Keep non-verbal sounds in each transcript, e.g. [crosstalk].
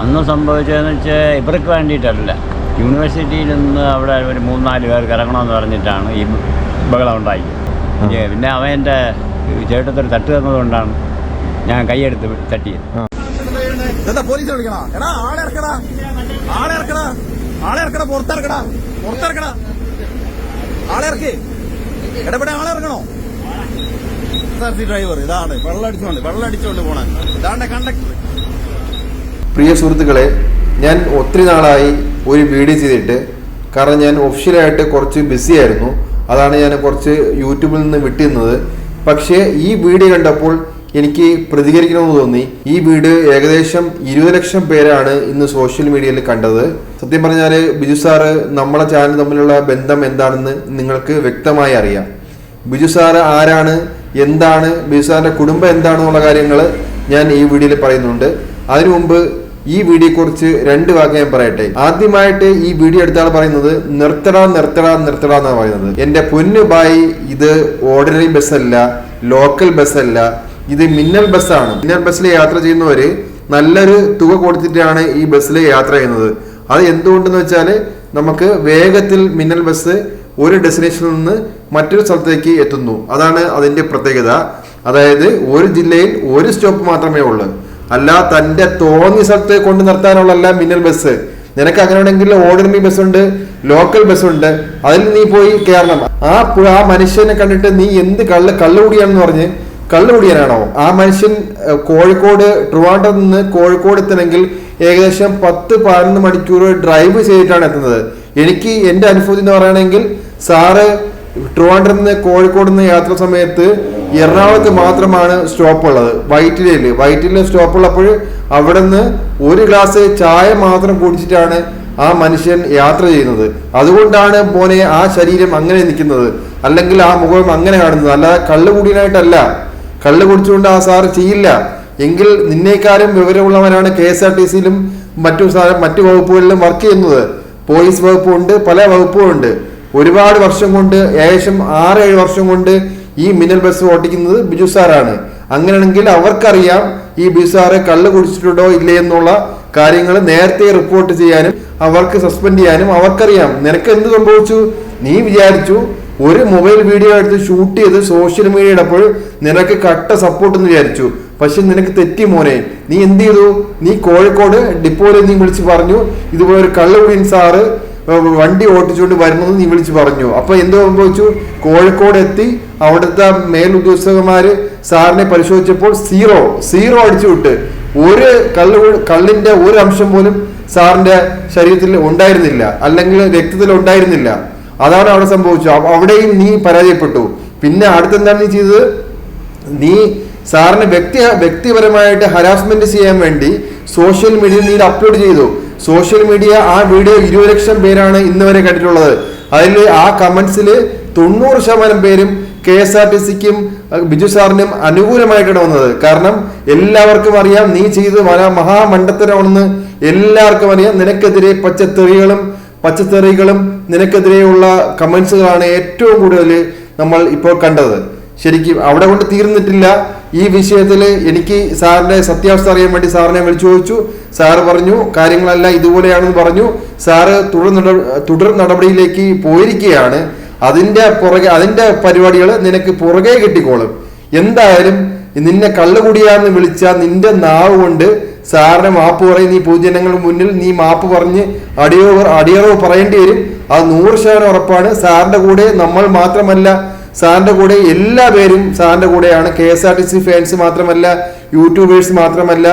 അന്ന് സംഭവിച്ചതെന്ന് വെച്ചാൽ ഇവർക്ക് വേണ്ടിയിട്ടല്ല. യൂണിവേഴ്സിറ്റിയിൽ നിന്ന് അവിടെ ഒരു മൂന്നാൽ പേർക്ക് ഇറങ്ങണമെന്ന് പറഞ്ഞിട്ടാണ് ഈ ബഹളം ഉണ്ടായി. പിന്നെ അവൻ എന്റെ ചേട്ടത്തൊരു തട്ട് തന്നതുകൊണ്ടാണ് ഞാൻ കൈയെടുത്ത് തട്ടിയത്. എന്താ പോലീസ് വിളിക്കണോ? എടാ ആളെ ഇറക്കടാ. ആളെ ഇറക്കടാ. ആളെ ഇറക്കടാ പുറത്തിറക്കടാ. പുറത്തിറക്കടാ. ആളെ ഇറക്കി. ആളെ ഇറങ്ങണോ ഡ്രൈവർ ഇതാണ്. വെള്ളടിച്ചോണ്ട് വെള്ളടിച്ചോണ്ട് പോണ. ഇതാണ്ട് കണ്ടക്ടർ പ്രിയ സുഹൃത്തുക്കളെ ഞാൻ ഒത്തിരി നാളായി ഒരു വീഡിയോ ചെയ്തിട്ട് കാരണം ഞാൻ ഒഫീഷ്യലായിട്ട് കുറച്ച് ബിസി ആയിരുന്നു. അതാണ് ഞാൻ കുറച്ച് യൂട്യൂബിൽ നിന്ന് വിട്ടിരുന്നത്. പക്ഷേ ഈ വീഡിയോ കണ്ടപ്പോൾ എനിക്ക് പ്രതികരിക്കണമെന്ന് തോന്നി. ഈ വീഡിയോ ഏകദേശം ഇരുപത് ലക്ഷം പേരാണ് ഇന്ന് സോഷ്യൽ മീഡിയയിൽ കണ്ടത്. സത്യം പറഞ്ഞാൽ ബിജു സാറ് നമ്മളെ ചാനൽ തമ്മിലുള്ള ബന്ധം എന്താണെന്ന് നിങ്ങൾക്ക് വ്യക്തമായി അറിയാം. ബിജു സാറ് ആരാണ് എന്താണ് ബിജു സാറിന്റെ കുടുംബം എന്താണെന്നുള്ള കാര്യങ്ങൾ ഞാൻ ഈ വീഡിയോയിൽ പറയുന്നുണ്ട്. അതിനു മുമ്പ് ഈ വീഡിയോ കുറിച്ച് രണ്ട് വാക്ക് ഞാൻ പറയട്ടെ. ആദ്യമായിട്ട് ഈ വീഡിയോ എടുത്ത പറയുന്നത് നിർത്തടാ നിർത്തടാ നിർത്തടാ എന്നാണ് പറയുന്നത്. എന്റെ പൊന്നു ബായി ഇത് ഓർഡിനറി ബസ്സല്ല ലോക്കൽ ബസ്സല്ല ഇത് മിന്നൽ ബസ്സാണ് മിന്നൽ ബസ്സിൽ യാത്ര ചെയ്യുന്നവര് നല്ലൊരു തുക കൊടുത്തിട്ടാണ് ഈ ബസ്സിൽ യാത്ര ചെയ്യുന്നത്. അത് എന്തുകൊണ്ടെന്ന് വെച്ചാൽ നമുക്ക് വേഗത്തിൽ മിന്നൽ ബസ് ഒരു ഡെസ്റ്റിനേഷനിൽ നിന്ന് മറ്റൊരു സ്ഥലത്തേക്ക് എത്തുന്നു. അതാണ് അതിന്റെ പ്രത്യേകത. അതായത് ഒരു ജില്ലയിൽ ഒരു സ്റ്റോപ്പ് മാത്രമേ ഉള്ളൂ. അല്ല തന്റെ തോന്നിയ സ്ഥലത്ത് കൊണ്ട് നിർത്താനുള്ളല്ല മിന്നൽ ബസ് നിനക്ക് അങ്ങനെ ഉണ്ടെങ്കിൽ ഓർഡിനറി ബസ് ഉണ്ട് ലോക്കൽ ബസ് ഉണ്ട്. അതിൽ നീ പോയി കയറണം ആ ആ മനുഷ്യനെ കണ്ടിട്ട് നീ എന്ത് കള്ള് കള്ളുകൂടിയാണെന്ന് പറഞ്ഞ് കള്ളുകുടിയാനാണോ? ആ മനുഷ്യൻ കോഴിക്കോട് ട്രിവാൻഡ്രം നിന്ന് കോഴിക്കോട് എത്തണമെങ്കിൽ ഏകദേശം പത്ത് പതിനൊന്ന് മണിക്കൂർ ഡ്രൈവ് ചെയ്തിട്ടാണ് എത്തുന്നത്. എനിക്ക് എന്റെ അനുഭൂതി എന്ന് പറയുകയാണെങ്കിൽ സാറ് ട്രിവാൻഡ്രം നിന്ന് കോഴിക്കോട് നിന്ന് യാത്ര സമയത്ത് എറണാകുളത്ത് മാത്രമാണ് സ്റ്റോപ്പ് ഉള്ളത്. വൈറ്റിലയിൽ വൈറ്റിലെ സ്റ്റോപ്പ് ഉള്ളപ്പോൾ അവിടെ നിന്ന് ഒരു ഗ്ലാസ് ചായ മാത്രം കുടിച്ചിട്ടാണ് ആ മനുഷ്യൻ യാത്ര ചെയ്യുന്നത്. അതുകൊണ്ടാണ് മോനെ ആ ശരീരം അങ്ങനെ നിൽക്കുന്നത്. അല്ലെങ്കിൽ ആ മുഖം അങ്ങനെ കാണുന്നത്. അല്ലാതെ കള്ളു കൂടിയനായിട്ടല്ല. കള്ളു കുടിച്ചുകൊണ്ട് ആ സാറ് ചെയ്യില്ല. എങ്കിൽ നിന്നേക്കാരും വിവരമുള്ളവനാണ് കെ എസ് ആർ ടി സിയിലും മറ്റു മറ്റു വകുപ്പുകളിലും വർക്ക് ചെയ്യുന്നത്. പോലീസ് വകുപ്പുണ്ട് പല വകുപ്പുകളുണ്ട്. ഒരുപാട് വർഷം കൊണ്ട് ഏകദേശം ആറ് ഏഴ് വർഷം കൊണ്ട് ഈ മിനൽ ബസ് ഓടിക്കുന്നത് ബിജു സാറാണ്. അങ്ങനെയാണെങ്കിൽ അവർക്കറിയാം ഈ ബിജു സാറ് കള്ള് കുടിച്ചിട്ടുണ്ടോ ഇല്ലേ എന്നുള്ള കാര്യങ്ങൾ നേരത്തെ റിപ്പോർട്ട് ചെയ്യാനും അവർക്ക് സസ്പെൻഡ് ചെയ്യാനും അവർക്കറിയാം. നിനക്ക് എന്ത് സംഭവിച്ചു? നീ വിചാരിച്ചു ഒരു മൊബൈൽ വീഡിയോ എടുത്ത് ഷൂട്ട് ചെയ്ത് സോഷ്യൽ മീഡിയ ഇടപ്പോൾ നിനക്ക് കട്ട സപ്പോർട്ട് എന്ന് വിചാരിച്ചു. പക്ഷെ നിനക്ക് തെറ്റി മോനെ. നീ എന്ത് ചെയ്തു? നീ കോഴിക്കോട് ഡിപ്പോയിൽ നീ വിളിച്ച് പറഞ്ഞു ഇതുപോലെ ഒരു കള്ളുകുടിയൻ സാറ് വണ്ടി ഓടിച്ചുകൊണ്ട് വരുന്നത് നീ വിളിച്ച് പറഞ്ഞു. അപ്പൊ എന്തോ സംഭവിച്ചു? കോഴിക്കോട് എത്തി അവിടുത്തെ മേലുദ്യോഗസ്ഥന്മാര് സാറിനെ പരിശോധിച്ചപ്പോൾ സീറോ സീറോ അടിച്ചു വിട്ട്. ഒരു കള്ള് കള്ളിന്റെ ഒരു അംശം പോലും സാറിന്റെ ശരീരത്തിൽ ഉണ്ടായിരുന്നില്ല. അല്ലെങ്കിൽ രക്തത്തിൽ ഉണ്ടായിരുന്നില്ല. അതാണ് അവിടെ സംഭവിച്ചത് അവ- അവിടെയും നീ പരാജയപ്പെട്ടു. പിന്നെ അടുത്തെന്താണ് നീ ചെയ്തത്? നീ സാറിന് വ്യക്തി വ്യക്തിപരമായിട്ട് ഹരാസ്മെന്റ് ചെയ്യാൻ വേണ്ടി സോഷ്യൽ മീഡിയയിൽ നീ അപ്ലോഡ് ചെയ്തു. സോഷ്യൽ മീഡിയ ആ വീഡിയോ ഇരുപത് ലക്ഷം പേരാണ് ഇന്ന് വരെ കണ്ടിട്ടുള്ളത്. അതിൽ ആ കമന്റ്സിൽ തൊണ്ണൂറ് ശതമാനം പേരും കെ എസ് ആർ ടി സിക്കും ബിജു സാറിനും അനുകൂലമായിട്ടാണ് വന്നത്. കാരണം എല്ലാവർക്കും അറിയാം നീ ചെയ്ത് മഹാ- മഹാമണ്ഡത്തരമാണെന്ന് എല്ലാവർക്കും അറിയാം. നിനക്കെതിരെ പച്ചത്തെറികളും പച്ചത്തെറികളും നിനക്കെതിരെയുള്ള കമന്റ്സുകളാണ് ഏറ്റവും കൂടുതൽ നമ്മൾ ഇപ്പോൾ കണ്ടത്. ശരിക്കും അവിടെ കൊണ്ട് തീർന്നിട്ടില്ല. ഈ വിഷയത്തിൽ എനിക്ക് സാറിന്റെ സത്യാവസ്ഥ അറിയാൻ വേണ്ടി സാറിനെ വിളിച്ചു ചോദിച്ചു. സാറ് പറഞ്ഞു കാര്യങ്ങളല്ല ഇതുപോലെയാണെന്ന് പറഞ്ഞു. സാറ് തുടർ തുടർ നടപടിയിലേക്ക് പോയിരിക്കുകയാണ്. അതിന്റെ പുറകെ അതിന്റെ പരിപാടികൾ നിനക്ക് പുറകെ കിട്ടിക്കോളും. എന്തായാലും നിന്നെ കള്ളുകുടിയാന്ന് വിളിച്ച നിന്റെ നാവ് കൊണ്ട് സാറിന് മാപ്പ് പറയും. നീ പൊതുജനങ്ങളുടെ മുന്നിൽ നീ മാപ്പ് പറഞ്ഞ് അടിയറവ് അടിയറവ് പറയേണ്ടി വരും. അത് നൂറ് ശതമാനം ഉറപ്പാണ്. സാറിന്റെ കൂടെ നമ്മൾ മാത്രമല്ല സാറിന്റെ കൂടെ എല്ലാ പേരും സാറിന്റെ കൂടെയാണ്. K S R T C fans മാത്രമല്ല യൂട്യൂബേഴ്സ് മാത്രമല്ല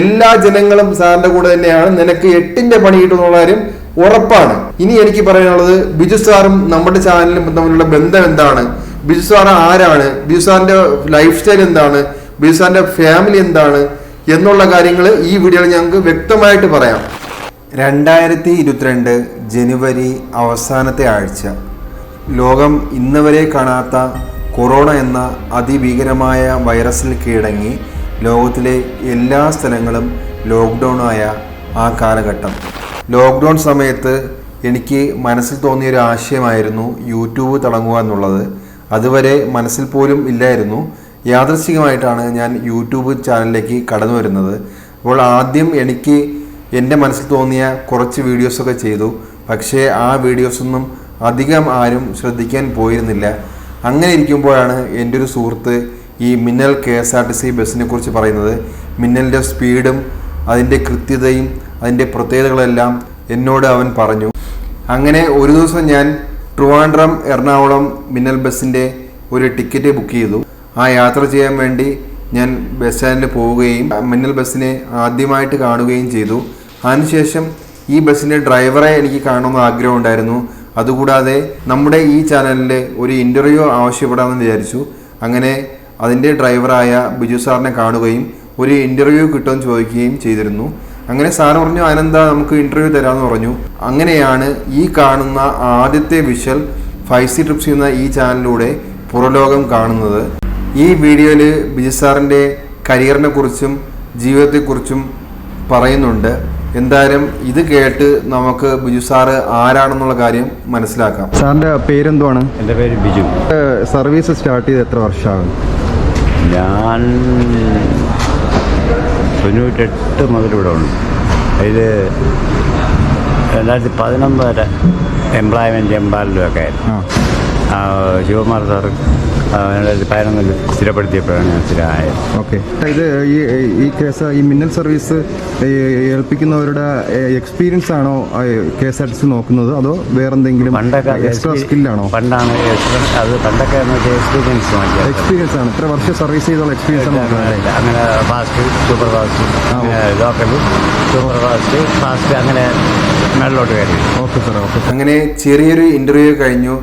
എല്ലാ ജനങ്ങളും സാറിന്റെ കൂടെ തന്നെയാണ്. നിനക്ക് എട്ടിന്റെ പണി കിട്ടുന്നുള്ള കാര്യം ഉറപ്പാണ്. ഇനി എനിക്ക് പറയാനുള്ളത് ബിജു സാറും നമ്മുടെ ചാനലും തമ്മിലുള്ള ബന്ധം എന്താണ്? ബിജു സാർ ആരാണ്? ബിജു സാറിന്റെ ലൈഫ് സ്റ്റൈൽ എന്താണ്? ബിജു സാറിന്റെ ഫാമിലി എന്താണ്? എന്നുള്ള കാര്യങ്ങൾ ഈ വീഡിയോയിൽ ഞങ്ങൾക്ക് വ്യക്തമായിട്ട് പറയാം. രണ്ടായിരത്തി ഇരുപത്തിരണ്ട് ജനുവരി അവസാനത്തെ ആഴ്ച. ലോകം ഇന്നുവരെ കാണാത്ത കൊറോണ എന്ന അതിഭീകരമായ വൈറസിൽ കീഴടങ്ങി ലോകത്തിലെ എല്ലാ സ്ഥലങ്ങളും ലോക്ക്ഡൗൺ ആയ ആ കാലഘട്ടം. ലോക്ക്ഡൗൺ സമയത്ത് എനിക്ക് മനസ്സിൽ തോന്നിയ ഒരു ആശയമായിരുന്നു യൂട്യൂബ് തുടങ്ങുക എന്നുള്ളത്. അതുവരെ മനസ്സിൽ പോലും ഇല്ലായിരുന്നു. യാദൃശ്ചികമായിട്ടാണ് ഞാൻ യൂട്യൂബ് ചാനലിലേക്ക് കടന്നു വരുന്നത്. അപ്പോൾ ആദ്യം എനിക്ക് എന്റെ മനസ്സിൽ തോന്നിയ കുറച്ച് വീഡിയോസൊക്കെ ചെയ്തു. പക്ഷേ ആ വീഡിയോസൊന്നും അധികം ആരും ശ്രദ്ധിക്കാൻ പോയിരുന്നില്ല. അങ്ങനെ ഇരിക്കുമ്പോഴാണ് എന്റെ ഒരു സുഹൃത്ത് ഈ മിന്നൽ K S R T C ബസ്സിനെ കുറിച്ച് പറയുന്നത്. മിന്നലിന്റെ സ്പീഡും അതിന്റെ കൃത്യതയും അതിന്റെ പ്രത്യേകതകളെല്ലാം എന്നോട് അവൻ പറഞ്ഞു. അങ്ങനെ ഒരു ദിവസം ഞാൻ ട്രിവാൻഡ്രം എറണാകുളം മിന്നൽ ബസ്സിന്റെ ഒരു ടിക്കറ്റ് ബുക്ക് ചെയ്തു. ആ യാത്ര ചെയ്യാൻ വേണ്ടി ഞാൻ ബസ് സ്റ്റാൻഡിൽ പോവുകയും മിന്നൽ ബസ്സിനെ ആദ്യമായിട്ട് കാണുകയും ചെയ്തു. അതിനുശേഷം ഈ ബസ്സിന്റെ ഡ്രൈവറെ എനിക്ക് കാണണമെന്ന് ആഗ്രഹം ഉണ്ടായിരുന്നു അതുകൂടാതെ നമ്മുടെ ഈ ചാനലിൽ ഒരു ഇന്റർവ്യൂ ആവശ്യപ്പെടാമെന്ന് വിചാരിച്ചു. അങ്ങനെ അതിന്റെ ഡ്രൈവറായ ബിജു സാറിനെ കാണുകയും ഒരു ഇന്റർവ്യൂ കിട്ടുമെന്ന് ചോദിക്കുകയും ചെയ്തിരുന്നു. അങ്ങനെ സാർ പറഞ്ഞു അതിനെന്താ നമുക്ക് ഇന്റർവ്യൂ തരാമെന്ന് പറഞ്ഞു. അങ്ങനെയാണ് ഈ കാണുന്ന ആദ്യത്തെ വിഷ്വൽ ഫൈവ് സി ട്രിപ്സ് എന്ന ഈ ചാനലിലൂടെ പുറലോകം കാണുന്നത്. ഈ വീഡിയോയിൽ ബിജു സാറിന്റെ കരിയറിനെ കുറിച്ചും ജീവിതത്തെക്കുറിച്ചും പറയുന്നുണ്ട്. എന്തായാലും ഇത് കേട്ട് നമുക്ക് ബിജു സാറ് ആരാണെന്നുള്ള കാര്യം മനസ്സിലാക്കാം. സാറിന്റെ പേരെന്തുവാണ്? എന്റെ പേര് ബിജു. സർവീസ് സ്റ്റാർട്ട് ചെയ്ത് എത്ര വർഷമാണ് ഞാൻ തൊണ്ണൂറ്റെട്ട് മുതൽ ഇവിടെ ഉണ്ട് അതിൽ രണ്ടായിരത്തി പതിനൊന്ന് വരെ എംപ്ലോയ്മെന്റ് എംപാലിലുമൊക്കെ ആയിരുന്നു. ആ ആ, ശിവകുമാർ സാർ പതിനൊന്നിൽ സ്ഥിരപ്പെടുത്തിയപ്പോഴാണ് ഞാൻ സ്ഥിരമായത്. ഓക്കെ. ഇത് ഈ ഈ കേസ് ഈ മിന്നൽ സർവീസ് ഏൽപ്പിക്കുന്നവരുടെ എക്സ്പീരിയൻസ് ആണോ K S R T C നോക്കുന്നത്? അതോ വേറെന്തെങ്കിലും പണ്ടൊക്കെ എക്സ്ട്രാ സ്കില്ലാണോ പണ്ടാണ് അത് പണ്ടൊക്കെ എക്സ്പീരിയൻസ് എക്സ്പീരിയൻസ് ആണ്. ഇത്ര വർഷം സർവീസ് ചെയ്തുള്ള എക്സ്പീരിയൻസ് നോക്കുന്നത്. അങ്ങനെ fast super fast local super fast fast അങ്ങനെ മേളിലോട്ട് കയറി. ഓക്കെ സാർ ഓക്കെ അങ്ങനെ ചെറിയൊരു ഇന്റർവ്യൂ കഴിഞ്ഞു.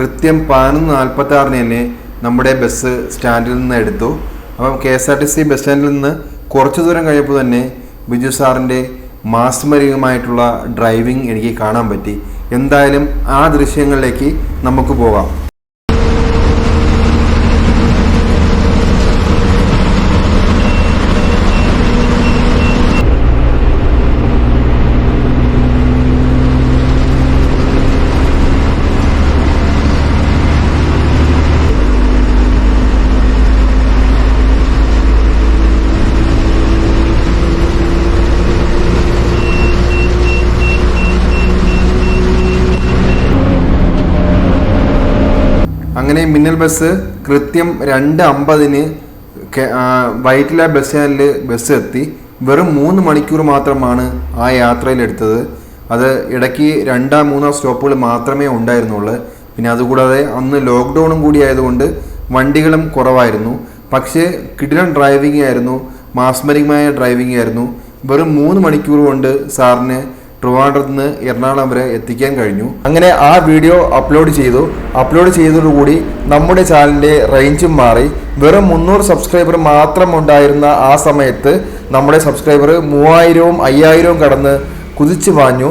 കൃത്യം പതിനൊന്ന് നാൽപ്പത്തി ആറിന് തന്നെ നമ്മുടെ ബസ് സ്റ്റാൻഡിൽ നിന്ന് എടുത്തു. അപ്പം K S R T C bus സ്റ്റാൻഡിൽ നിന്ന് കുറച്ച് ദൂരം കഴിഞ്ഞപ്പോൾ തന്നെ ബിജു സാറിന്റെ മാസ്മരികമായിട്ടുള്ള ഡ്രൈവിംഗ് എനിക്ക് കാണാൻ പറ്റി. എന്തായാലും ആ ദൃശ്യങ്ങളിലേക്ക് നമുക്ക് പോകാം. അങ്ങനെ മിന്നൽ ബസ് കൃത്യം രണ്ട് അമ്പതിന് വൈറ്റില ബസ് സ്റ്റാൻഡിൽ ബസ് എത്തി. വെറും മൂന്ന് മണിക്കൂർ മാത്രമാണ് ആ യാത്രയിലെടുത്തത് അത് ഇടയ്ക്ക് രണ്ടാം മൂന്നാം സ്റ്റോപ്പുകൾ മാത്രമേ ഉണ്ടായിരുന്നുള്ളൂ. പിന്നെ അതുകൂടാതെ അന്ന് ലോക്ക്ഡൗണും കൂടി ആയതുകൊണ്ട് വണ്ടികളും കുറവായിരുന്നു. പക്ഷേ കിടിലൻ ഡ്രൈവിംഗ് ആയിരുന്നു. മാസ്മരികമായ ഡ്രൈവിംഗ് ആയിരുന്നു. വെറും മൂന്ന് മണിക്കൂർ കൊണ്ട് സാറിന് ട്രിവാൻഡ്രത്ത് നിന്ന് എറണാകുളം വരെ എത്തിക്കാൻ കഴിഞ്ഞു. അങ്ങനെ ആ വീഡിയോ അപ്ലോഡ് ചെയ്തു. അപ്ലോഡ് ചെയ്തതോടുകൂടി നമ്മുടെ ചാനലിന്റെ റേഞ്ചും മാറി. വെറും മുന്നൂറ് സബ്സ്ക്രൈബർ മാത്രം ഉണ്ടായിരുന്ന ആ സമയത്ത് നമ്മുടെ സബ്സ്ക്രൈബർ മൂവായിരവും അയ്യായിരവും കടന്ന് കുതിച്ചു വാഞ്ഞു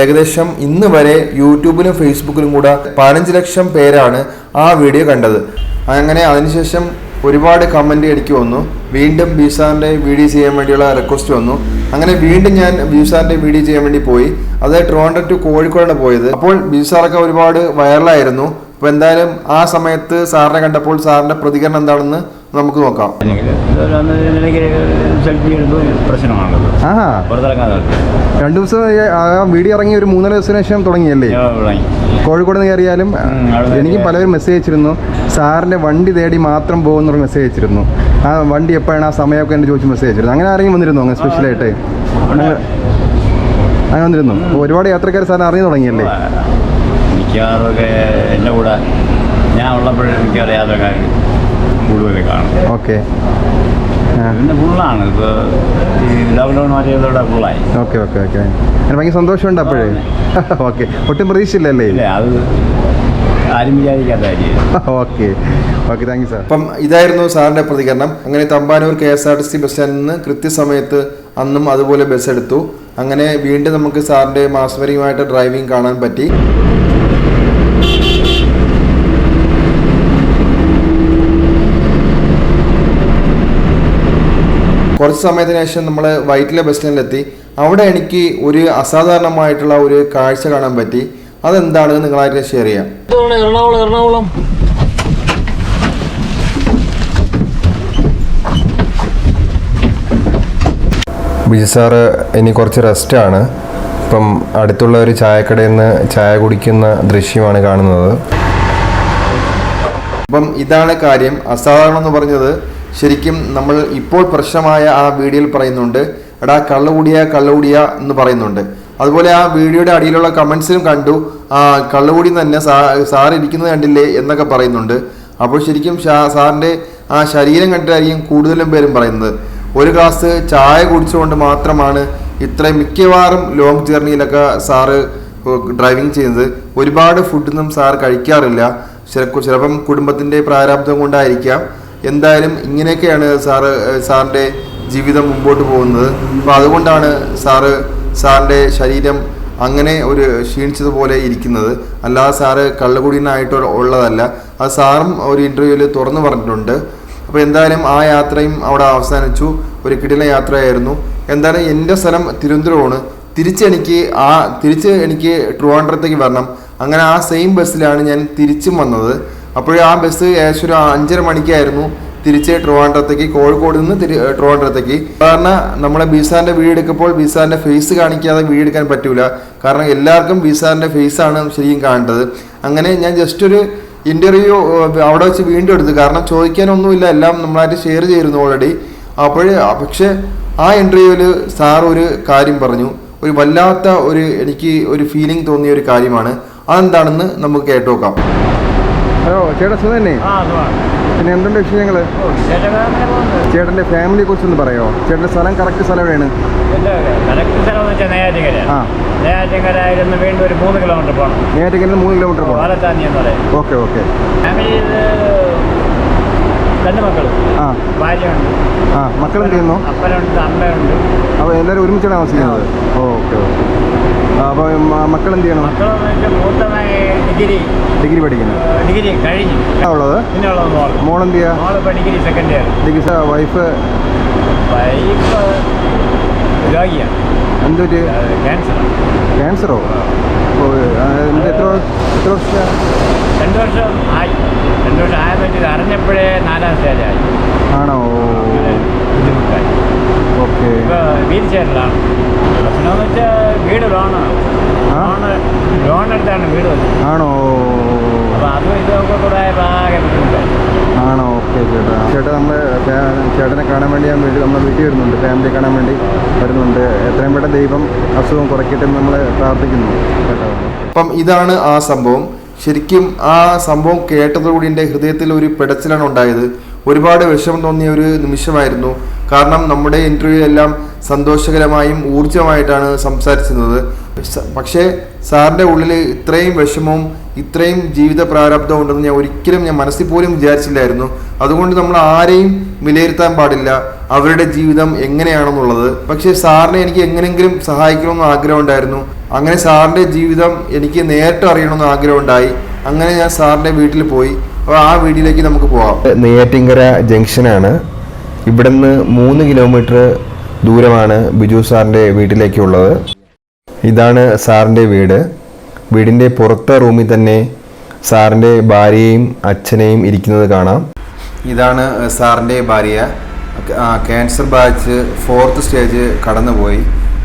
ഏകദേശം ഇന്ന് വരെ യൂട്യൂബിലും ഫേസ്ബുക്കിലും കൂടെ പതിനഞ്ച് ലക്ഷം പേരാണ് ആ വീഡിയോ കണ്ടത്. അങ്ങനെ അതിനുശേഷം ഒരുപാട് കമന്റ് എനിക്ക് വന്നു. വീണ്ടും ബീസാറിന്റെ വീഡിയോ ചെയ്യാൻ വേണ്ടിയുള്ള റിക്വസ്റ്റ് വന്നു. അങ്ങനെ വീണ്ടും ഞാൻ ബീസാറിന്റെ വീഡിയോ ചെയ്യാൻ വേണ്ടി പോയി. അത് ട്രിവാൻഡ്രം ടു കോഴിക്കോടാണ് പോയത്. അപ്പോൾ ബ്യൂസാറൊക്കെ ഒരുപാട് വൈറലായിരുന്നു. അപ്പോൾ എന്തായാലും ആ സമയത്ത് സാറിനെ കണ്ടപ്പോൾ സാറിന്റെ പ്രതികരണം എന്താണെന്ന് നമുക്ക് നോക്കാം. രണ്ടു ദിവസം ആ വീഡിയോ ഇറങ്ങി ഒരു മൂന്നര ദിവസത്തിന് ശേഷം തുടങ്ങിയല്ലേ? കോഴിക്കോട് നിന്ന് കയറിയാലും എനിക്ക് പലരും മെസ്സേജ് അയച്ചിരുന്നു. സാറിന്റെ വണ്ടി തേടി മാത്രം പോകുന്നൊരു മെസ്സേജ് അയച്ചിരുന്നു. ആ വണ്ടി എപ്പോഴാണ് ആ സമയമൊക്കെ എന്ന് ചോദിച്ച് മെസ്സേജ് അയച്ചിരുന്നു അങ്ങനെ ആരെങ്കിലും വന്നിരുന്നു? അങ്ങനെ സ്പെഷ്യലായിട്ട് അങ്ങനെ വന്നിരുന്നു. ഒരുപാട് യാത്രക്കാർ സാറിന് അറിഞ്ഞു തുടങ്ങിയല്ലേ? മിക്കവാറൊക്കെ എന്റെ കൂടെ ഞാൻ ഉള്ളപ്പോഴും മിക്കവാറും യാത്രക്കാർ കൂടുതൽ കാണും. ഓക്കെ. പിന്നെ ഫുള്ളാണ് ഇപ്പോൾ ഈ ലോക്ക്ഡൗൺ മാറ്റിയതോടെ ഫുള്ളായി ഓക്കെ ഓക്കെ ഓക്കെ. അങ്ങനെ ഭയങ്കര സന്തോഷമുണ്ട് അപ്പോഴേ. [laughs] ഓക്കെ. ഒട്ടും പ്രതീക്ഷയില്ലല്ലേ അത് ആരും വിചാരിക്കാത്ത കാര്യമായിരുന്നു. Okay. Okay thank you sir. അപ്പം ഇതായിരുന്നു സാറിന്റെ പ്രതികരണം. അങ്ങനെ Thampanoor K S R T C bus സ്റ്റാൻഡിൽ നിന്ന് കൃത്യസമയത്ത് അന്നും അതുപോലെ ബസ് എടുത്തു. അങ്ങനെ വീണ്ടും നമുക്ക് സാറിന്റെ മാസ്മരികമായിട്ട് ഡ്രൈവിംഗ് കാണാൻ പറ്റി. കുറച്ച് സമയത്തിന് ശേഷം നമ്മൾ വൈറ്റിലെ ബസ് സ്റ്റാൻഡിലെത്തി. അവിടെ എനിക്ക് ഒരു അസാധാരണമായിട്ടുള്ള ഒരു കാഴ്ച കാണാൻ പറ്റി. അതെന്താണെന്ന് നിങ്ങളായിട്ട് ഷെയർ ചെയ്യാം. എറണാകുളം എറണാകുളം. ബിജു സാറ് ഇനി കുറച്ച് റെസ്റ്റാണ് ഇപ്പം അടുത്തുള്ള ഒരു ചായക്കടയിൽ നിന്ന് ചായ കുടിക്കുന്ന ദൃശ്യമാണ് കാണുന്നത്. അപ്പം ഇതാണ് കാര്യം. അസാധാരണം എന്ന് പറഞ്ഞത് ശരിക്കും നമ്മൾ ഇപ്പോൾ പ്രശ്നമായ ആ വീഡിയോയിൽ പറയുന്നുണ്ട്. എടാ കള്ളുകൂടിയ കള്ളുകൂടിയ എന്ന് പറയുന്നുണ്ട്. അതുപോലെ ആ വീഡിയോയുടെ അടിയിലുള്ള കമൻസിലും കണ്ടു ആ കള്ളുകൂടി തന്നെ സാർ ഇരിക്കുന്നത് കണ്ടില്ലേ എന്നൊക്കെ പറയുന്നുണ്ട്. അപ്പോൾ ശരിക്കും സാറിന്റെ ആ ശരീരം കണ്ടിട്ടായിരിക്കും കൂടുതലും പേരും പറയുന്നത്. ഒരു ഗ്ലാസ് ചായ കുടിച്ചുകൊണ്ട് മാത്രമാണ് ഇത്രയും മിക്കവാറും ലോങ് ജേർണിയിലൊക്കെ സാറ് ഡ്രൈവിംഗ് ചെയ്യുന്നത്. ഒരുപാട് ഫുഡൊന്നും സാർ കഴിക്കാറില്ല. ചിലപ്പം കുടുംബത്തിന്റെ പ്രാരാബ്ദം കൊണ്ടായിരിക്കാം. എന്തായാലും ഇങ്ങനെയൊക്കെയാണ് സാറ് സാറിന്റെ ജീവിതം മുമ്പോട്ട് പോകുന്നത്. അപ്പോൾ അതുകൊണ്ടാണ് സാറ് സാറിന്റെ ശരീരം അങ്ങനെ ഒരു ക്ഷീണിച്ചതുപോലെ ഇരിക്കുന്നത്. അല്ലാതെ സാറ് കള്ളുകുടിയനായിട്ട് ഉള്ളതല്ല. അത് സാറും ഒരു ഇന്റർവ്യൂവിൽ തുറന്നു പറഞ്ഞിട്ടുണ്ട്. അപ്പോൾ എന്തായാലും ആ യാത്രയും അവിടെ അവസാനിച്ചു. ഒരു കിടില യാത്രയായിരുന്നു. എന്തായാലും എന്റെ സ്ഥലം തിരുവനന്തപുരമാണ്. തിരിച്ച് എനിക്ക് ആ തിരിച്ച് എനിക്ക് ട്രിവാൻഡ്രത്തേക്ക് വരണം. അങ്ങനെ ആ സെയിം ബസ്സിലാണ് ഞാൻ തിരിച്ചും വന്നത്. അപ്പോൾ ആ ബസ് ഏകദേശം ഒരു അഞ്ചര മണിക്കായിരുന്നു. തിരിച്ച് ട്രിവാൻഡ്രത്തേക്ക് കോഴിക്കോട് നിന്ന് തിരി ട്രിവാൻഡ്രത്തേക്ക്. സാധാരണ നമ്മളെ ബിസാറിന്റെ വീഡിയോ എടുക്കുമ്പോൾ ബീസാറിന്റെ ഫേസ് കാണിക്കാതെ വീഡിയോ എടുക്കാൻ പറ്റൂല. കാരണം എല്ലാവർക്കും ബിസാറിന്റെ ഫേസ് ആണ് ശരിക്കും കാണേണ്ടത്. അങ്ങനെ ഞാൻ ജസ്റ്റ് ഒരു ഇന്റർവ്യൂ അവിടെ വെച്ച് വീണ്ടും എടുത്തു. കാരണം ചോദിക്കാനൊന്നുമില്ല. എല്ലാം നമ്മളായിട്ട് ഷെയർ ചെയ്തിരുന്നു ഓൾറെഡി അപ്പോൾ പക്ഷേ ആ ഇന്റർവ്യൂവിൽ സാർ ഒരു കാര്യം പറഞ്ഞു. ഒരു വല്ലാത്ത ഒരു എനിക്ക് ഒരു ഫീലിംഗ് തോന്നിയ ഒരു കാര്യമാണ്. അതെന്താണെന്ന് നമുക്ക് കേട്ടോക്കാം. ഹലോ ചേട്ടാ സുഖം തന്നെ? പിന്നെ എന്തുണ്ട് വിഷയങ്ങൾ ചേട്ടന്റെ ഫാമിലിയെ കുറിച്ച് ഒന്ന് പറയോ? ചേട്ടന്റെ സ്ഥലം കറക്റ്റ് സ്ഥലം എവിടെയാണ്? എന്റെ കറക്റ്റ് സ്ഥലം എന്ന് വെച്ചാൽ നെയ്യാറ്റിങ്കര ആ. നെയ്യാറ്റിങ്കര ആയിരുന്നു വീണ്ടും ഒരു മൂന്ന് കിലോമീറ്റർ പോകണം മൂന്ന് കിലോമീറ്റർ ഓക്കെ ഓക്കെ. രണ്ട് മക്കൾ ആ. ഭാര്യയുണ്ട്. ആ മക്കൾ എന്ത് ചെയ്യുന്നു? അപ്പനുണ്ട് അമ്മയുണ്ട്. അപ്പോൾ എല്ലാവരും ഒരുമിച്ചാണ് താമസിക്കുന്നത്? Okay okay. അപ്പോൾ മക്കൾ എന്ത് ചെയ്യണം ഡിഗ്രി. ഡിഗ്രി പഠിക്കുന്നു. ഡിഗ്രി കഴിഞ്ഞു. ഉള്ളത് മോൾ എന്ത് ചെയ്യുക degree second year. Degree wife? Wife രോഗിയാണ് എന്തൊരു ക്യാൻസറോ എത്ര എത്ര വർഷം രണ്ട് വർഷം ആയി. രണ്ട് വർഷം ആയ പറ്റി അറിഞ്ഞപ്പോഴേ നാലാം സ്റ്റേജായി ആണോ? ബുദ്ധിമുട്ടായി. ഓക്കെ. വീൽ ചെയറിലാണ്. പ്രശ്നമെന്ന് വെച്ചാൽ വീട് ലോണാണ്? ലോൺ എടുത്താണ് വീട് ആണോ? ആണോ? ഓക്കെ ചേട്ടാ. ചേട്ടാ നമ്മൾ ചേട്ടനെ കാണാൻ വേണ്ടി ഞാൻ വീട്ടിൽ നമ്മളെ വീട്ടിൽ വരുന്നുണ്ട്. ഫാമിലി കാണാൻ വേണ്ടി വരുന്നുണ്ട്. എത്രയും പെട്ടെന്ന് ദൈവം അസുഖം കുറയ്ക്കട്ടെ എന്ന് നമ്മൾ പ്രാർത്ഥിക്കുന്നു കേട്ടോ അപ്പം ഇതാണ് ആ സംഭവം. ശരിക്കും ആ സംഭവം കേട്ടതോടുകൂടി എന്റെ ഹൃദയത്തിൽ ഒരു പിടച്ചിലാണ് ഉണ്ടായത്. ഒരുപാട് വിഷമം തോന്നിയ ഒരു നിമിഷമായിരുന്നു. കാരണം നമ്മുടെ ഇന്റർവ്യൂ എല്ലാം സന്തോഷകരമായും ഊർജമായിട്ടാണ് സംസാരിച്ചിരുന്നത്. പക്ഷേ സാറിന്റെ ഉള്ളിൽ ഇത്രയും വിഷമവും ഇത്രയും ജീവിത പ്രാരബ്ധം ഉണ്ടെന്ന് ഞാൻ ഒരിക്കലും ഞാൻ മനസ്സിൽ പോലും വിചാരിച്ചില്ലായിരുന്നു. അതുകൊണ്ട് നമ്മൾ ആരെയും വിലയിരുത്താൻ പാടില്ല. അവരുടെ ജീവിതം എങ്ങനെയാണെന്നുള്ളത്. പക്ഷേ സാറിനെ എനിക്ക് എങ്ങനെയെങ്കിലും സഹായിക്കണമെന്ന് ആഗ്രഹം ഉണ്ടായിരുന്നു. അങ്ങനെ സാറിന്റെ ജീവിതം എനിക്ക് നേരിട്ട് അറിയണമെന്ന് ആഗ്രഹമുണ്ടായി അങ്ങനെ ഞാൻ സാറിന്റെ വീട്ടിൽ പോയി. അപ്പോൾ ആ വീട്ടിലേക്ക് നമുക്ക് പോകാം നെയ്യാറ്റിങ്കര ജംഗ്ഷനാണ്. ഇവിടുന്ന് മൂന്ന് കിലോമീറ്റർ ദൂരമാണ് ബിജു സാറിന്റെ വീട്ടിലേക്കുള്ളത്. ഇതാണ് സാറിന്റെ വീട്. വീടിന്റെ പുറത്തെ റൂമിൽ തന്നെ സാറിന്റെ ഭാര്യയും അച്ഛനെയും ഇരിക്കുന്നത് കാണാം. ഇതാണ് സാറിന്റെ ഭാര്യ. ക്യാൻസർ ബാച്ച് ഫോർത്ത് സ്റ്റേജ് കടന്നുപോയി.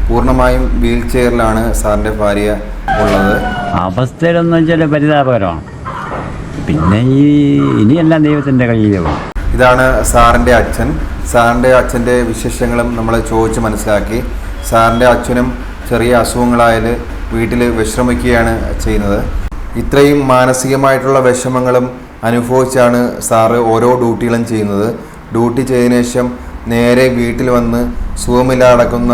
പൂർണമായും വീൽ ചെയറിലാണ് സാറിന്റെ ഭാര്യ ഉള്ളത്. അവസ്ഥയിലെന്ന് വെച്ചാൽ പരിതാപകരമാണ്. പിന്നെ ഈ ഇനിയെല്ലാം ദൈവത്തിന്റെ കയ്യിലാണ് ഇതാണ് സാറിന്റെ അച്ഛൻ. സാറിന്റെ അച്ഛന്റെ വിശേഷങ്ങളും നമ്മൾ ചോദിച്ച് മനസ്സിലാക്കി. സാറിന്റെ അച്ഛനും ചെറിയ അസുഖങ്ങളായാൽ വീട്ടിൽ വിശ്രമിക്കുകയാണ് ചെയ്യുന്നത്. ഇത്രയും മാനസികമായിട്ടുള്ള വിഷമങ്ങളും അനുഭവിച്ചാണ് സാറ് ഓരോ ഡ്യൂട്ടികളും ചെയ്യുന്നത്. ഡ്യൂട്ടി ചെയ്തതിനു ശേഷം നേരെ വീട്ടിൽ വന്ന് സുഖമില്ലാടക്കുന്ന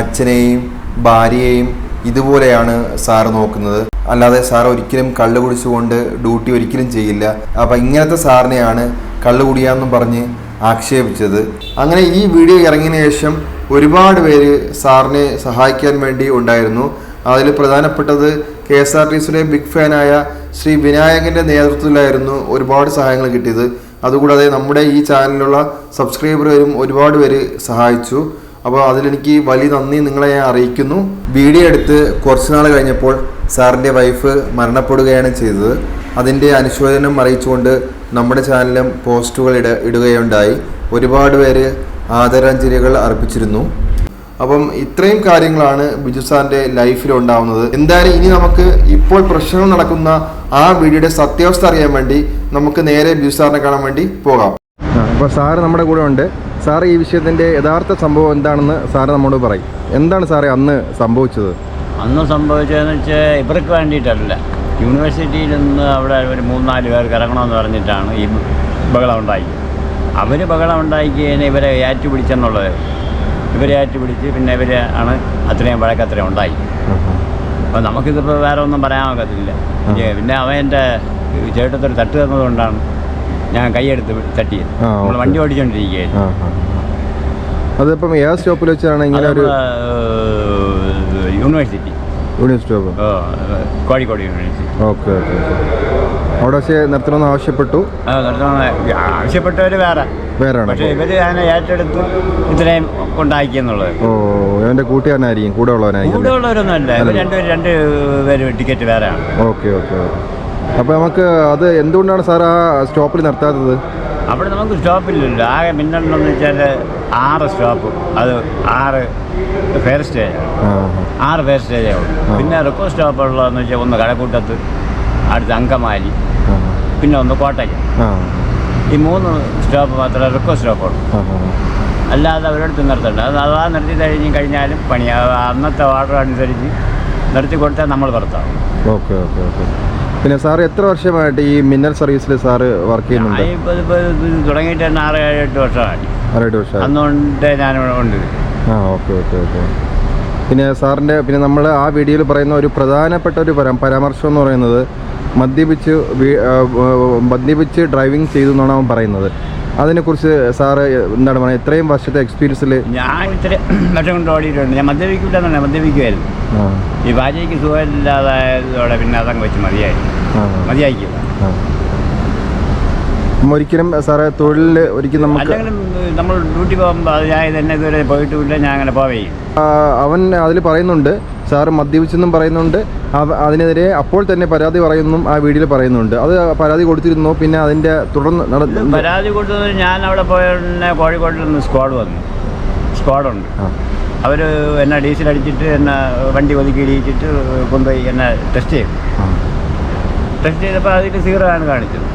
അച്ഛനെയും ഭാര്യയെയും ഇതുപോലെയാണ് സാറ് നോക്കുന്നത്. അല്ലാതെ സാർ ഒരിക്കലും കള്ളു കുടിച്ചുകൊണ്ട് ഡ്യൂട്ടി ഒരിക്കലും ചെയ്യില്ല. അപ്പം ഇങ്ങനത്തെ സാറിനെയാണ് കള്ളു കുടിയാന്നും പറഞ്ഞ് ആക്ഷേപിച്ചത്. അങ്ങനെ ഈ വീഡിയോ ഇറങ്ങിയ ശേഷം ഒരുപാട് പേര് സാറിനെ സഹായിക്കാൻ വേണ്ടി ഉണ്ടായിരുന്നു. അതിൽ പ്രധാനപ്പെട്ടത് കെ എസ് ആർ ടി സിയുടെ ബിഗ് ഫാനായ ശ്രീ വിനായകന്റെ നേതൃത്വത്തിലായിരുന്നു ഒരുപാട് സഹായങ്ങൾ കിട്ടിയത്. അതുകൂടാതെ നമ്മുടെ ഈ ചാനലിലുള്ള സബ്സ്ക്രൈബറും ഒരുപാട് പേര് സഹായിച്ചു. അപ്പോൾ അതിലെനിക്ക് വലിയ നന്ദി നിങ്ങളെ ഞാൻ അറിയിക്കുന്നു. വീഡിയോ എടുത്ത് കുറച്ച് നാൾ കഴിഞ്ഞപ്പോൾ സാറിന്റെ വൈഫ് മരണപ്പെടുകയാണ് ചെയ്തത്. അതിന്റെ അനുശോചനം അറിയിച്ചുകൊണ്ട് നമ്മുടെ ചാനലും പോസ്റ്റുകൾ ഇട ഇടുകയുണ്ടായി. ഒരുപാട് പേര് ആദരാഞ്ജലികൾ അർപ്പിച്ചിരുന്നു. അപ്പം ഇത്രയും കാര്യങ്ങളാണ് ബിജു സാറിന്റെ ലൈഫിൽ ഉണ്ടാവുന്നത്. എന്തായാലും ഇനി നമുക്ക് ഇപ്പോൾ പ്രശ്നങ്ങൾ നടക്കുന്ന ആ വീഡിയോയുടെ സത്യാവസ്ഥ അറിയാൻ വേണ്ടി നമുക്ക് നേരെ ബിജു സാറിനെ കാണാൻ വേണ്ടി പോകാം. അപ്പോൾ സാറ് നമ്മുടെ കൂടെ ഉണ്ട്. സാർ ഈ വിഷയത്തിന്റെ യഥാർത്ഥ സംഭവം എന്താണെന്ന് സാർ നമ്മോട് പറയും. എന്താണ് സാറേ അന്ന് സംഭവിച്ചത്? അന്ന് സംഭവിച്ചതെന്ന് വെച്ചാൽ ഇവർക്ക് വേണ്ടിയിട്ടല്ല. യൂണിവേഴ്സിറ്റിയിൽ നിന്ന് അവിടെ ഒരു മൂന്നാൽ പേർക്ക് ഇറങ്ങണമെന്ന് പറഞ്ഞിട്ടാണ് ഈ ബഹളം ഉണ്ടാക്കി അവർ ബഹളം ഉണ്ടാക്കിയതിന് ഇവരെ ഏറ്റു പിടിച്ചെന്നുള്ളത് ഇവരെ ഏറ്റു പിടിച്ച് പിന്നെ ഇവർ ആണ് അത്രയും വഴക്ക് അത്രയും ഉണ്ടായി അപ്പോൾ നമുക്കിതിപ്പോൾ വേറെ ഒന്നും പറയാൻ ഒക്കത്തില്ല ആ. ഏ, പിന്നെ അവൻ എന്റെ ചേട്ടത്തൊരു തട്ട് തന്നതുകൊണ്ടാണ് ഞാൻ കൈയെടുത്ത് തട്ടിയത്. നമ്മൾ വണ്ടി ഓടിച്ചുകൊണ്ടിരിക്കുകയായിരുന്നു അതിപ്പം ഏത് സ്റ്റോപ്പിൽ വെച്ചാണ് ഇങ്ങനെ ഒരു അത് university of Kozhikode university okay okay അവിടെ പക്ഷേ നിർത്തണമെന്ന് ആവശ്യപ്പെട്ടു? ആ, നിർത്തണം. ആവശ്യപ്പെട്ടവർ വേറെ. വേറെയാണ്. പക്ഷേ ഇവർ അതിനെ ഏറ്റെടുത്ത് ഇത്രയും ഉണ്ടാക്കിയെന്നുള്ളത് ഓ അവന്റെ കൂട്ടുകാരനായിരിക്കും കൂടെ ഉള്ളവനായിരിക്കും കൂടെ ഉള്ളവരൊന്നുമല്ല അല്ല. രണ്ടുപേരും രണ്ട് പേര് ടിക്കറ്റ് വേറെയാണ്. ഓക്കെ ഓക്കെ ഓക്കെ അപ്പോൾ നമുക്ക് അത് എന്തുകൊണ്ടാണ് സാർ ആ സ്റ്റോപ്പിൽ നിർത്താത്തത്? അവിടെ നമുക്ക് സ്റ്റോപ്പില്ലല്ലോ. ആകെ മിന്നലെന്ന് വെച്ചാൽ ആറ് സ്റ്റോപ്പ്. അത് ആറ് ഫെയർ സ്റ്റേജ് ആറ് ഫെയർ സ്റ്റേജേ ഉള്ളൂ. പിന്നെ റിക്കോ സ്റ്റോപ്പ് ഉള്ളതെന്ന് വെച്ചാൽ ഒന്ന് കടക്കൂട്ടത്ത് അടുത്ത് അങ്കമാലി പിന്നെ ഒന്ന് കോട്ടയം. ഈ മൂന്ന് സ്റ്റോപ്പ് മാത്രമേ റിക്കോ സ്റ്റോപ്പുള്ളൂ. അല്ലാതെ അവരടുത്ത് നിർത്തണ്ട. അത് അതാ നിർത്തി കഴിഞ്ഞ് കഴിഞ്ഞാലും പണി. അന്നത്തെ ഓർഡർ അനുസരിച്ച് നിർത്തി കൊടുത്താൽ നമ്മൾ പുറത്താവും. Okay okay okay. പിന്നെ സാർ എത്ര വർഷമായിട്ട് ഈ മിന്നൽ സർവീസിൽ സാർ വർക്ക് ചെയ്യുന്നുണ്ട്? ഇപ്പോൾ തുടങ്ങിയിട്ട് തന്നെ ആറ് ഏഴ് എട്ട് വർഷമായി. ആറേഴ് വർഷം അന്നുകൊണ്ട് ഞാനിവിടെ ഉണ്ട് ആ ഓക്കെ ഓക്കെ ഓക്കെ. പിന്നെ സാറിന്റെ പിന്നെ നമ്മൾ ആ വീഡിയോയിൽ പറയുന്ന ഒരു പ്രധാനപ്പെട്ട ഒരു പരാ പരാമർശം എന്ന് പറയുന്നത് മദ്യപിച്ച് മദ്യപിച്ച് ഡ്രൈവിംഗ് ചെയ്തു എന്നാണ് അവൻ പറയുന്നത്. അതിനെക്കുറിച്ച് സാറ് എന്താണ് പറയുക? ഇത്രയും വർഷത്തെ എക്സ്പീരിയൻസിൽ ഞാൻ ഇത്ര [clears throat] വർഷം കൊണ്ട് ഓടിയിട്ടുണ്ട്. ഞാൻ മദ്യപിക്കില്ല എന്നാണ് മദ്യപിക്കുമായിരുന്നു. ഈ ഭാര്യയ്ക്ക് സുഖമില്ലാതായതോടെ പിന്നെ അതങ്ങ് വെച്ച് മതിയായി. അപ്പം ഒരിക്കലും സാറേ തൊഴിലിൽ ഒരിക്കലും നമുക്ക് അല്ലെങ്കിലും നമ്മൾ ഡ്യൂട്ടി പോകുമ്പോൾ അത് ഞാൻ തന്നെ ഇതുവരെ പോയിട്ടുമില്ല ഞാൻ അങ്ങനെ പോവേ. അവൻ അതിൽ പറയുന്നുണ്ട് സാറ് മദ്യപിച്ചെന്നും പറയുന്നുണ്ട് അതിനെതിരെ അപ്പോൾ തന്നെ പരാതി പറയുന്നു ആ വീഡിയോയിൽ പറയുന്നുണ്ട്. അത് പരാതി കൊടുത്തിരുന്നു പിന്നെ അതിന്റെ തുടർന്ന് നടന്നു പരാതി കൊടുത്തത് ഞാൻ അവിടെ പോയ ഉടനെ കോഴിക്കോട്ടിൽ നിന്ന് സ്ക്വാഡ് വന്നു. സ്ക്വാഡുണ്ട്. അവർ എന്നെ ഡീസൽ അടിച്ചിട്ട് എന്നെ വണ്ടി ഒതുക്കി ഇടിച്ചിട്ട് കൊണ്ടുപോയി എന്നെ ടെസ്റ്റ് ചെയ്തു. ടെസ്റ്റ് ചെയ്തപ്പോൾ അതിൽ സീറോ ആണ് കാണിച്ചത്.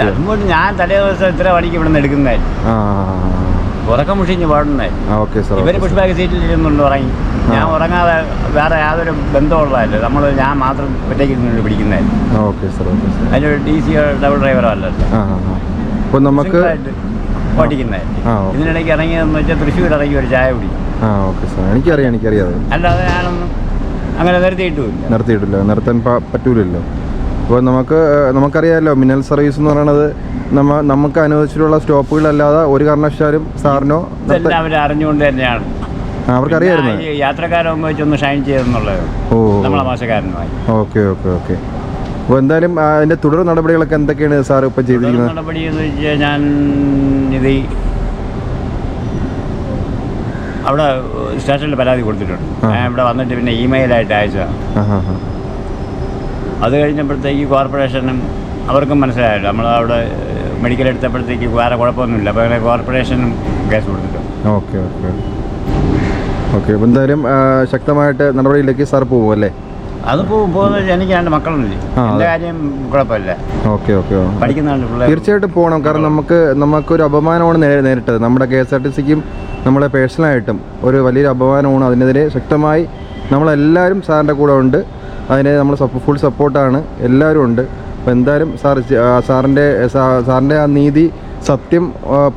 അതുകൊണ്ട് ഞാൻ തലേ ദിവസം ഇത്ര പണിക്ക് ഇവിടെ നിന്ന് എടുക്കുന്നതായിരുന്നു ആ. ഉറക്കം മുഷിഞ്ഞ് പാടുന്നതായിരുന്നു ഇവർ പുഷ് ബാക്ക് സീറ്റിൽ ഇരുന്നുണ്ട് ഉറങ്ങി. ഞാൻ ഉറങ്ങാതെ വേറെ യാതൊരു ബന്ധമുള്ളതല്ല നമ്മൾ ഞാൻ മാത്രം ഒറ്റയ്ക്ക് ഇരുന്നുകൊണ്ട് പിടിക്കുന്നതായിരുന്നു ഓക്കെ ഡി സി ഡബിൾ ഡ്രൈവറോ അല്ലല്ലോ നമുക്ക് ആ, ഇതിനിടയ്ക്ക് ഇറങ്ങിയതെന്ന് വെച്ചാൽ തൃശ്ശൂർ ഇറങ്ങി ഒരു ചായ കുടിക്കും ആ ഓക്കെ സാർ. എനിക്കറിയാം എനിക്കറിയാം അല്ലാതെ ഞാനൊന്നും അങ്ങനെ നിർത്തിയിട്ടില്ല. നിർത്തിയിട്ടില്ല. നിർത്താൻ പറ്റൂലല്ലോ. അപ്പോൾ നമുക്ക് നമുക്കറിയാമല്ലോ മിനൽ സർവീസ് എന്ന് പറയുന്നത് നമ്മ നമുക്ക് അനുവദിച്ചിട്ടുള്ള സ്റ്റോപ്പുകളല്ലാതെ ഒരു കാരണവശാലും സാറിനോ അവർ അറിഞ്ഞുകൊണ്ട് തന്നെയാണ്. അവർക്കറിയായിരുന്നു യാത്രക്കാരൊന്നും വെച്ചൊന്ന് ഷൈൻ ചെയ്തെന്നുള്ളത്. ഓ നമ്മളെ മോശക്കാരനുമായി. Okay okay okay. അപ്പോൾ എന്തായാലും അതിന്റെ തുടർ നടപടികളൊക്കെ എന്തൊക്കെയാണ് സാർ ഇപ്പം ചെയ്തിരിക്കുന്നത്? നടപടി എന്ന് വെച്ചാൽ ഞാൻ ഇത് അവിടെ സ്റ്റേഷനിൽ പരാതി കൊടുത്തിട്ടുണ്ട്. ഞാൻ ഇവിടെ വന്നിട്ട് പിന്നെ ഇമെയിലായിട്ട് അയച്ചതാണ്. അത് കഴിഞ്ഞപ്പോഴത്തേക്ക് കോർപ്പറേഷനും അവർക്കും മനസ്സിലായല്ലോ. നമ്മൾ അവിടെ മെഡിക്കൽ എടുത്തപ്പോഴത്തേക്ക് വേറെ കുഴപ്പമൊന്നുമില്ല. അപ്പോൾ അങ്ങനെ കോർപ്പറേഷനും കേസ് കൊടുത്തിട്ടുണ്ട് ഓക്കെ ഓക്കെ. ഓക്കെ അപ്പോൾ എന്തായാലും ശക്തമായിട്ട് നടപടിയിലേക്ക് സാർ പോകും അല്ലേ? അത് പോകും പോകുന്നത് എനിക്ക് രണ്ട് മക്കളുണ്ട്. എന്റെ കാര്യം കുഴപ്പമില്ല. Okay okay. പഠിക്കുന്നുണ്ട് പിള്ളേർ. തീർച്ചയായിട്ടും പോകണം കാരണം നമുക്ക് നമുക്കൊരു അപമാനമാണ് നേരിട്ടത്. നമ്മുടെ കെ എസ് ആർ ടി സിക്കും നമ്മളെ പേഴ്സണലായിട്ടും ഒരു വലിയൊരു അപമാനമാണ് അതിനെതിരെ ശക്തമായി നമ്മളെല്ലാവരും സാറിന്റെ കൂടെ ഉണ്ട്. അതിന് നമ്മൾ ഫുൾ സപ്പോർട്ടാണ് എല്ലാവരും ഉണ്ട്. അപ്പോൾ എന്തായാലും സാർ സാറിന്റെ സാറിന്റെ ആ നീതി സത്യം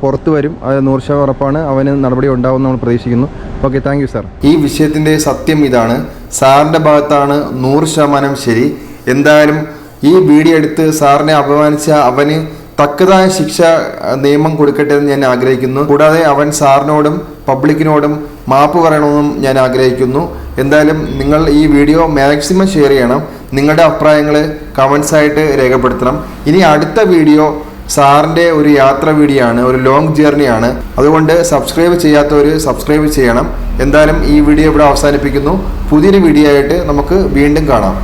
പുറത്തു വരും. അത് നൂറ് ശതമാനം ഉറപ്പാണ്. അവന് നടപടി ഉണ്ടാവുമെന്ന് നമ്മൾ പ്രതീക്ഷിക്കുന്നു. Okay thank you sir. ഈ വിഷയത്തിന്റെ സത്യം ഇതാണ്. സാറിന്റെ ഭാഗത്താണ് നൂറ് ശതമാനം ശരി. എന്തായാലും ഈ വീഡിയോ എടുത്ത് സാറിനെ അപമാനിച്ച അവന് തക്കതായ ശിക്ഷ നിയമം കൊടുക്കട്ടെ എന്ന് ഞാൻ ആഗ്രഹിക്കുന്നു. കൂടാതെ അവൻ സാറിനോടും പബ്ലിക്കിനോടും മാപ്പ് പറയണമെന്നും ഞാൻ ആഗ്രഹിക്കുന്നു. എന്തായാലും നിങ്ങൾ ഈ വീഡിയോ മാക്സിമം ഷെയർ ചെയ്യണം. നിങ്ങളുടെ അഭിപ്രായങ്ങൾ കമൻസ് ആയിട്ട് രേഖപ്പെടുത്തണം. ഇനി അടുത്ത വീഡിയോ സാറിന്റെ ഒരു യാത്ര വീഡിയോ ആണ് ഒരു ലോങ് ജേർണി ആണ്. അതുകൊണ്ട് സബ്സ്ക്രൈബ് ചെയ്യാത്തവർ സബ്സ്ക്രൈബ് ചെയ്യണം. എന്തായാലും ഈ വീഡിയോ ഇവിടെ അവസാനിപ്പിക്കുന്നു. പുതിയൊരു വീഡിയോ ആയിട്ട് നമുക്ക് വീണ്ടും കാണാം.